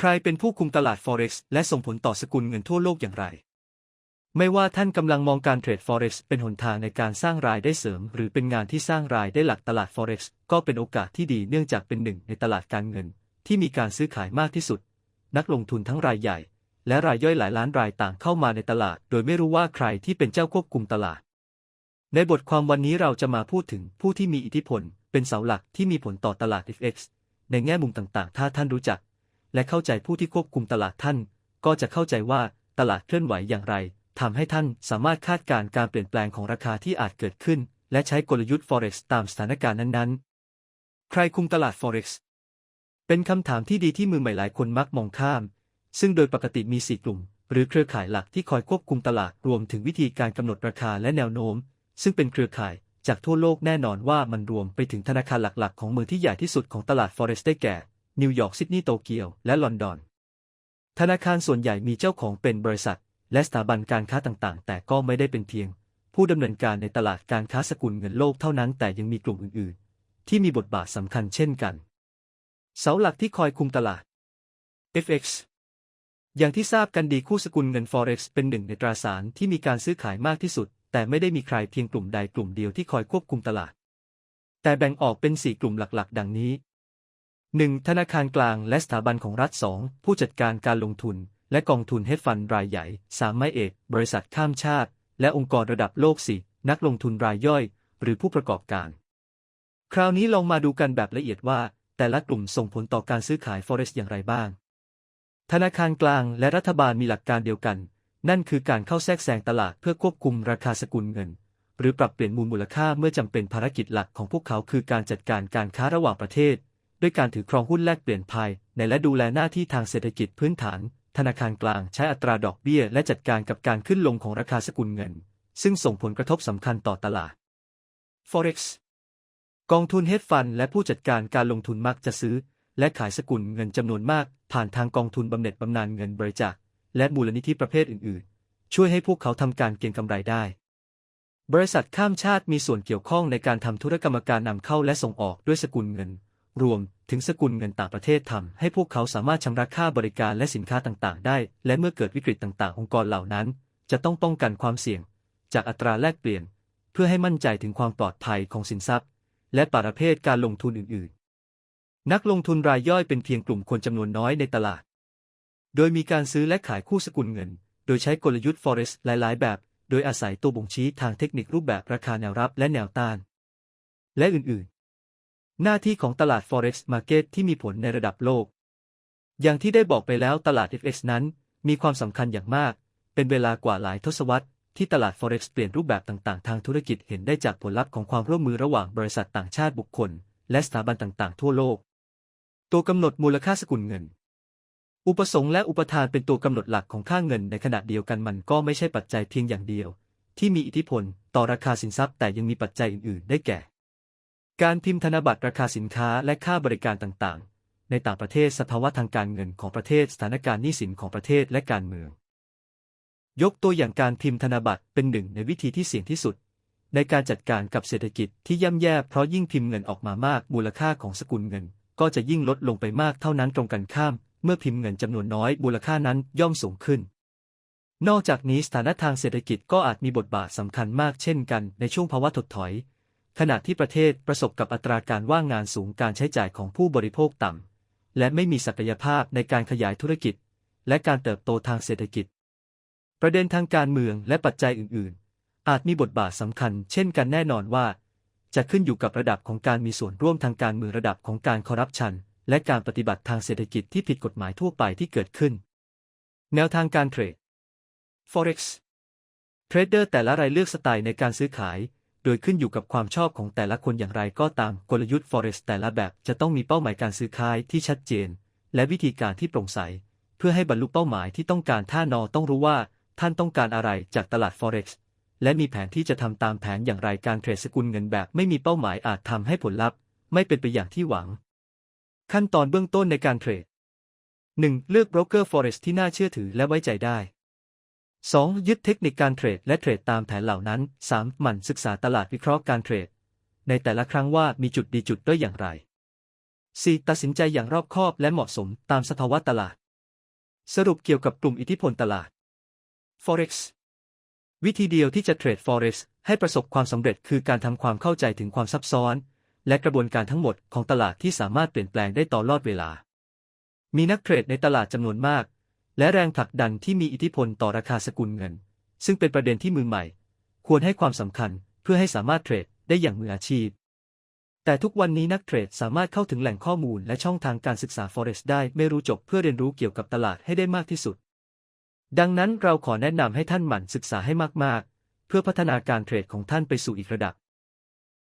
ใครเป็นผู้คุมตลาด Forex และส่งผลต่อสกุลเงินทั่วโลกอย่างไร ไม่ว่าท่านกำลังมองการเทรด Forex เป็นหนทางในการสร้างรายได้เสริม หรือเป็นงานที่สร้างรายได้หลักตลาด Forex ก็เป็นโอกาสที่ดีเนื่องจากเป็นหนึ่งในตลาดการเงิน ที่มีการซื้อขายมากที่สุด นักลงทุนทั้งรายใหญ่ และรายย่อยหลายล้านรายต่างเข้ามาในตลาด โดยไม่รู้ว่าใครที่เป็นเจ้าควบคุมตลาด ในบทความวันนี้เราจะมาพูดถึงผู้ที่มีอิทธิพล เป็นเสาหลักที่มีผลต่อตลาด FX ในแง่มุมต่างๆ ถ้าท่านรู้จัก และเข้าใจผู้ที่ควบคุมตลาดท่าน ก็จะเข้าใจว่าตลาดเคลื่อนไหวอย่างไรทำให้ท่านสามารถคาดการณ์การเปลี่ยนแปลงของราคาที่อาจเกิดขึ้น และใช้กลยุทธ์ Forex ตามสถานการณ์นั้นๆ ใครคุมตลาด Forex เป็นคำถามที่ดีที่มือใหม่หลายคนมักมองข้าม ซึ่งโดยปกติมี4กลุ่ม หรือเครือข่ายหลักที่คอยควบคุมตลาดรวมถึงวิธีการกำหนดราคาและแนวโน้ม ซึ่งเป็นเครือข่ายจากทั่วโลกแน่นอนว่ามันรวมไปถึงธนาคารหลักๆ ของเมืองที่ใหญ่ที่สุดของตลาด Forex ได้แก่ นิวยอร์กซิดนีย์โตเกียว และลอนดอน ธนาคารส่วนใหญ่มีเจ้าของเป็นบริษัท และสถาบันการค้าต่างๆ แต่ก็ไม่ได้เป็นเพียง ผู้ดำเนินการในตลาดการค้าสกุลเงินโลกเท่านั้นแต่ยังมีกลุ่มอื่นๆ ที่มีบทบาทสำคัญเช่นกัน เสาหลักที่คอยคุมตลาด FX อย่างที่ทราบกันดีคู่สกุลเงิน Forex เป็นหนึ่งในตราสารที่มีการซื้อขายมากที่สุด แต่ไม่ได้มีใครเพียงกลุ่มใดกลุ่มเดียวที่คอยควบคุมตลาด แต่แบ่งออกเป็น 4 กลุ่มหลักๆ ดังนี้ 1. ธนาคารกลางและสถาบันของรัฐ 2. ผู้จัดการการลงทุน และกองทุนเฮดฟันรายใหญ่ 3. ไม้เอก บริษัทข้ามชาติ และองค์กรระดับโลก 4. นักลงทุนรายย่อย หรือผู้ประกอบการ คราวนี้ลองมาดูกันแบบละเอียดว่า แต่ละกลุ่มส่งผลต่อการซื้อขาย Forex อย่างไรบ้าง ธนาคารกลางและรัฐบาลมีหลักการเดียวกัน นั่นคือการเข้าแทรกแซงตลาดเพื่อควบคุมราคาสกุลเงิน หรือปรับเปลี่ยนมูลมูลค่าเมื่อจำเป็นภารกิจหลักของพวกเขาคือการจัดการการค้าระหว่างประเทศ ด้วยการถือครองหุ้นแลกเปลี่ยนภายในและดูแลหน้าที่ทางเศรษฐกิจพื้นฐาน ธนาคารกลางใช้อัตราดอกเบี้ย และจัดการกับการขึ้นลงของราคาสกุลเงิน ซึ่งส่งผลกระทบสำคัญต่อตลาด Forex กองทุนเฮดฟันและผู้จัดการการลงทุนมักจะซื้อ และขายสกุลเงินจำนวนมาก ผ่านทางกองทุนบำเหน็จบำนาญเงินบริจาคและมูลนิธิประเภทอื่น ๆ ช่วยให้พวกเขาทำการเก็งกำไรได้ บริษัทข้ามชาติมีส่วนเกี่ยวข้องในการทำธุรกรรมการนำเข้าและส่งออกด้วยสกุลเงิน รวมถึงสกุลเงินต่างประเทศทำให้พวกเขาสามารถชำระค่าบริการและสินค้าต่างๆ ได้ และเมื่อเกิดวิกฤตต่างๆ องค์กรเหล่านั้น จะต้องป้องกันความเสี่ยง จากอัตราแลกเปลี่ยน เพื่อให้มั่นใจถึงความปลอดภัยของสินทรัพย์ และประเภทการลงทุนอื่น ๆ นักลงทุนรายย่อยเป็นเพียงกลุ่มคนจำนวนน้อยในตลาด โดยมีการซื้อและขายคู่สกุลเงิน โดยใช้กลยุทธ์ Forex หลาย ๆ แบบ โดยอาศัยตัวบ่งชี้ทางเทคนิครูปแบบราคาแนวรับและแนวต้าน และอื่น ๆ หน้าที่ของตลาด Forex Market ที่มีผลในระดับโลก อย่างที่ได้บอกไปแล้วตลาด FX นั้น มีความสำคัญอย่างมาก เป็นเวลากว่าหลายทศวรรษที่ตลาด Forex เปลี่ยนรูปแบบต่างๆ ทางธุรกิจเห็นได้จากผลลัพธ์ของความร่วมมือระหว่างบริษัทต่างชาติบุคคล และสถาบันต่างๆ ทั่วโลก ตัวกำหนดมูลค่าสกุลเงิน อุปสงค์และอุปทานเป็นตัวกำหนดหลักของค่าเงินในขณะเดียวกันมันก็ไม่ใช่ปัจจัยเพียงอย่างเดียว ที่มีอิทธิพลต่อราคาสินทรัพย์แต่ยังมีปัจจัยอื่นๆ ได้แก่ การพิมพ์ธนบัตรราคาสินค้าและค่าบริการต่างๆ ในต่างประเทศสภาวะทางการเงินของประเทศสถานการณ์หนี้สินของประเทศและการเมือง ยกตัวอย่างการพิมพ์ธนบัตรเป็นหนึ่งในวิธีที่เสี่ยงที่สุด ในการจัดการกับเศรษฐกิจที่ย่ำแย่เพราะยิ่งพิมพ์เงินออกมามากมูลค่าของสกุลเงิน ก็จะยิ่งลดลงไปมากเท่านั้นตรงกันข้าม เมื่อพิมพ์เงินจำนวนน้อยมูลค่านั้นย่อมสูงขึ้นนอกจากนี้สถานะทางเศรษฐกิจก็อาจมีบทบาทสำคัญมากเช่นกันในช่วงภาวะถดถอย ขณะที่ประเทศประสบกับอัตราการว่างงานสูงการใช้จ่ายของผู้บริโภคต่ำ และไม่มีศักยภาพในการขยายธุรกิจ และการเติบโตทางเศรษฐกิจ ประเด็นทางการเมืองและปัจจัยอื่น ๆ อาจมีบทบาทสำคัญ เช่นกันแน่นอนว่า จะขึ้นอยู่กับระดับของการมีส่วนร่วมทางการเมืองระดับของการคอร์รัปชัน และการปฏิบัติทางเศรษฐกิจที่ผิดกฎหมายทั่วไปที่เกิดขึ้น แนวทางการเทรด Forex เทรดเดอร์แต่ละรายเลือกสไตล์ในการซื้อขาย ดยขึ้นอยู่กับความชอบของแต่ละคนอย่างไรก็ตามกลยุทธ์ Forex แต่ละแบบจะต้องมีเป้าหมายการซื้อขายที่ชัดเจน และวิธีการที่โปร่งใส เพื่อให้บรรลุเป้าหมายที่ต้องการท่านอต้องรู้ว่าท่านต้องการอะไรจากตลาด Forex และมีแผนที่จะทำตามแผนอย่างไรการเทรดสกุลเงินแบบไม่มีเป้าหมายอาจทำให้ผลลัพธ์ ไม่เป็นไปอย่างที่หวัง ขั้นตอนเบื้องต้นในการเทรด 1. เลือกโบรกเกอร์ Forex ที่น่าเชื่อถือและไว้ใจได้ 2. ยึดเทคนิคการเทรดและเทรดตามแผนเหล่านั้น 3. หมั่นศึกษาตลาดวิเคราะห์การเทรด ในแต่ละครั้งว่ามีจุดดีจุดด้อยอย่างไร 4. ตัดสินใจอย่างรอบคอบและเหมาะสมตามสภาวะตลาด สรุปเกี่ยวกับกลุ่มอิทธิพลตลาด Forex วิธีเดียวที่จะเทรด Forex ให้ประสบความสำเร็จคือการทำความเข้าใจถึงความซับซ้อน และกระบวนการทั้งหมดของตลาดที่สามารถเปลี่ยนแปลงได้ตลอดเวลา มีนักเทรดในตลาดจำนวนมาก และแรงผลักดันที่มีอิทธิพลต่อราคาสกุลเงิน ซึ่งเป็นประเด็นที่มือใหม่ ควรให้ความสำคัญเพื่อให้สามารถเทรดได้อย่างมืออาชีพ แต่ทุกวันนี้นักเทรดสามารถเข้าถึงแหล่งข้อมูลและช่องทางการศึกษา Forex ได้ไม่รู้จบเพื่อเรียนรู้เกี่ยวกับตลาดให้ได้มากที่สุด ดังนั้นเราขอแนะนำให้ท่านหมั่นศึกษาให้มากๆ เพื่อพัฒนาการเทรดของท่านไปสู่อีกระดับ